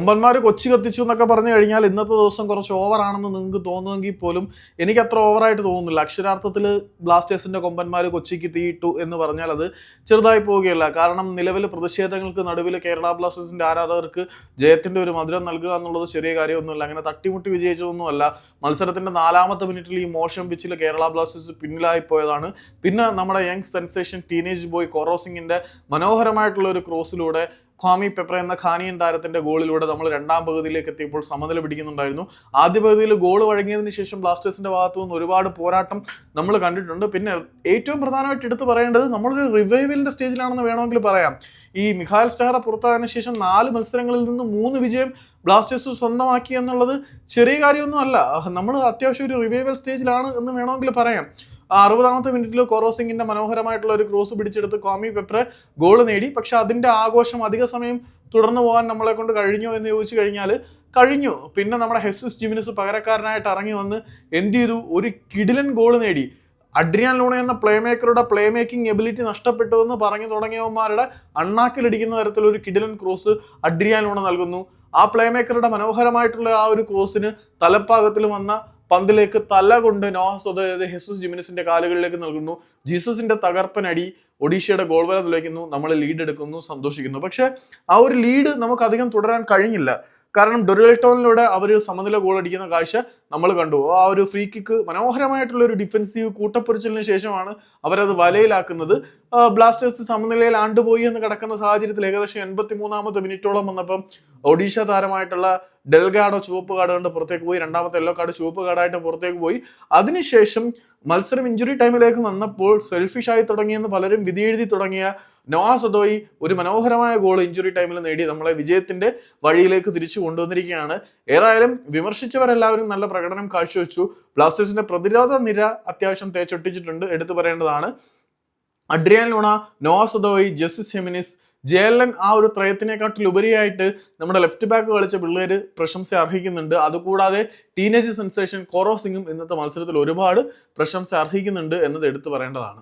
കൊമ്പന്മാർ കൊച്ചി കത്തിച്ചു എന്നൊക്കെ പറഞ്ഞു കഴിഞ്ഞാൽ ഇന്നത്തെ ദിവസം കുറച്ച് ഓവറാണെന്ന് നിങ്ങൾക്ക് തോന്നുമെങ്കിൽ പോലും എനിക്ക് അത്ര ഓവറായിട്ട് തോന്നുന്നില്ല. അക്ഷരാർത്ഥത്തിൽ ബ്ലാസ്റ്റേഴ്സിന്റെ കൊമ്പന്മാർ കൊച്ചിക്ക് തീയിട്ടു എന്ന് പറഞ്ഞാൽ അത് ചെറുതായി പോവുകയല്ല. കാരണം നിലവിൽ പ്രതിഷേധങ്ങൾക്ക് നടുവിൽ കേരള ബ്ലാസ്റ്റേഴ്സിന്റെ ആരാധകർക്ക് ജയത്തിന്റെ ഒരു മധുരം നൽകുക എന്നുള്ളത് ചെറിയ കാര്യമൊന്നുമല്ല. അങ്ങനെ തട്ടിമുട്ടി വിജയിച്ചതൊന്നുമല്ല. മത്സരത്തിന്റെ നാലാമത്തെ മിനിറ്റിൽ ഈ മോശം പിച്ചിൽ കേരള ബ്ലാസ്റ്റേഴ്സ് പിന്നിലായി പോയതാണ്. പിന്നെ നമ്മുടെ യങ് സെൻസേഷൻ ടീനേജ് ബോയ് കോറോസിംഗിന്റെ മനോഹരമായിട്ടുള്ള ഒരു ക്രോസിലൂടെ ഖാമി പെപ്ര എന്ന ഖാനിയൻ താരത്തിന്റെ ഗോളിലൂടെ നമ്മൾ രണ്ടാം പകുതിയിലേക്ക് എത്തിയപ്പോൾ സമനില പിടിക്കുന്നുണ്ടായിരുന്നു. ആദ്യ പകുതിയിൽ ഗോൾ വഴങ്ങിയതിന് ശേഷം ബ്ലാസ്റ്റേഴ്സിന്റെ ഭാഗത്തു നിന്ന് ഒരുപാട് പോരാട്ടം നമ്മൾ കണ്ടിട്ടുണ്ട്. പിന്നെ ഏറ്റവും പ്രധാനമായിട്ട് എടുത്തു പറയേണ്ടത് നമ്മളൊരു റിവൈവലിന്റെ സ്റ്റേജിലാണെന്ന് വേണമെങ്കിൽ പറയാം. ഈ മിഖാൽ സ്റ്റഹറ പുറത്തായതിനു ശേഷം നാല് മത്സരങ്ങളിൽ നിന്ന് മൂന്ന് വിജയം ബ്ലാസ്റ്റേഴ്സ് സ്വന്തമാക്കി എന്നുള്ളത് ചെറിയ കാര്യമൊന്നും അല്ല നമ്മൾ അത്യാവശ്യം ഒരു റിവൈവൽ സ്റ്റേജിലാണ് എന്ന് വേണമെങ്കിൽ പറയാം. അറുപതാമത്തെ മിനിറ്റിൽ കൊറോസിംഗിന്റെ മനോഹരമായിട്ടുള്ള ഒരു ക്രോസ് പിടിച്ചെടുത്ത് കോമി പെപ്പർ ഗോൾ നേടി. പക്ഷെ അതിന്റെ ആഘോഷം അധിക സമയം തുടർന്നു പോകാൻ നമ്മളെ കൊണ്ട് കഴിഞ്ഞോ എന്ന് ചോദിച്ചു കഴിഞ്ഞാൽ കഴിഞ്ഞു. പിന്നെ നമ്മുടെ ഹെസസ് ജിമിനസ് പകരക്കാരനായിട്ട് ഇറങ്ങി വന്ന് എന്ത് ചെയ്തു? ഒരു കിടിലൻ ഗോൾ നേടി. അഡ്രിയാൻ ലൂണ എന്ന പ്ലേ മേക്കറുടെ പ്ലേ മേക്കിംഗ് എബിലിറ്റി നഷ്ടപ്പെട്ടു എന്ന് പറഞ്ഞു തുടങ്ങിയവന്മാരുടെ അണ്ണാക്കിലടിക്കുന്ന തരത്തിൽ ഒരു കിടിലൻ ക്രോസ് അഡ്രിയാൻ ലൂണ നൽകുന്നു. ആ പ്ലേ മേക്കറുടെ മനോഹരമായിട്ടുള്ള ആ ഒരു ക്രോസിന് തലപ്പാകത്തിൽ വന്ന പന്തിലേക്ക് തല കൊണ്ട് നോഹസ് അതായത് ഹെസൂസ് ജിമിനസിന്റെ കാലുകളിലേക്ക് നൽകുന്നു. ജീസസിന്റെ തകർപ്പനടി ഒഡീഷയുടെ ഗോൾ തുലയ്ക്കുന്നു നമ്മൾ ലീഡ് എടുക്കുന്നു സന്തോഷിക്കുന്നു. പക്ഷെ ആ ഒരു ലീഡ് നമുക്ക് അധികം തുടരാൻ കഴിഞ്ഞില്ല. കാരണം ഡൊറിയൽട്ടോണിലൂടെ അവർ സമനില ഗോൾ അടിക്കുന്ന കാഴ്ച നമ്മൾ കണ്ടു. ആ ഒരു ഫ്രീ കിക്ക് മനോഹരമായിട്ടുള്ള ഒരു ഡിഫൻസീവ് കൂട്ടപ്പൊരിച്ചലിന് ശേഷമാണ് അവരത് വലയിലാക്കുന്നത്. ബ്ലാസ്റ്റേഴ്സ് സമനിലയിൽ ആണ്ടുപോയി എന്ന് കിടക്കുന്ന സാഹചര്യത്തിൽ ഏകദേശം എൺപത്തി മൂന്നാമത്തെ മിനിറ്റോളം വന്നപ്പം ഒഡീഷ താരമായിട്ടുള്ള ഡെൽഗാഡോ ചുവപ്പ് കാർഡ് കൊണ്ട് പുറത്തേക്ക് പോയി. രണ്ടാമത്തെ യെല്ലോ കാർഡ് ചുവപ്പ് കാർഡായിട്ട് പുറത്തേക്ക് പോയി. അതിനുശേഷം മത്സരം ഇഞ്ചുറി ടൈമിലേക്ക് വന്നപ്പോൾ സെൽഫിഷ് ആയി തുടങ്ങിയെന്ന് പലരും വിധിയെഴുതി തുടങ്ങിയ നവാസ് സദോയി ഒരു മനോഹരമായ ഗോൾ ഇഞ്ചുറി ടൈമിൽ നേടി നമ്മളെ വിജയത്തിന്റെ വഴിയിലേക്ക് തിരിച്ചു കൊണ്ടുവന്നിരിക്കുകയാണ്. ഏതായാലും വിമർശിച്ചവരെല്ലാവരും നല്ല പ്രകടനം കാഴ്ചവെച്ചു. ബ്ലാസ്റ്റേഴ്സിന്റെ പ്രതിരോധ നിര അത്യാവശ്യം തേച്ചൊട്ടിച്ചിട്ടുണ്ട്. എടുത്തു പറയേണ്ടതാണ്. അഡ്രിയാൻ ലൂണ നോവാസ് സദോയി ജസ്റ്റിസ് ഹെമിനിസ് ജയലൻ ആ ഒരു ത്രയത്തിനെക്കാട്ടിൽ ഉപരിയായിട്ട് നമ്മുടെ ലെഫ്റ്റ് ബാക്ക് കളിച്ച പിള്ളേര് പ്രശംസ അർഹിക്കുന്നുണ്ട്. അതുകൂടാതെ ടീനേജ് സെൻസേഷൻ കോറോ സിംഗും ഇന്നത്തെ മത്സരത്തിൽ ഒരുപാട് പ്രശംസ അർഹിക്കുന്നുണ്ട് എന്നത് എടുത്തു പറയേണ്ടതാണ്.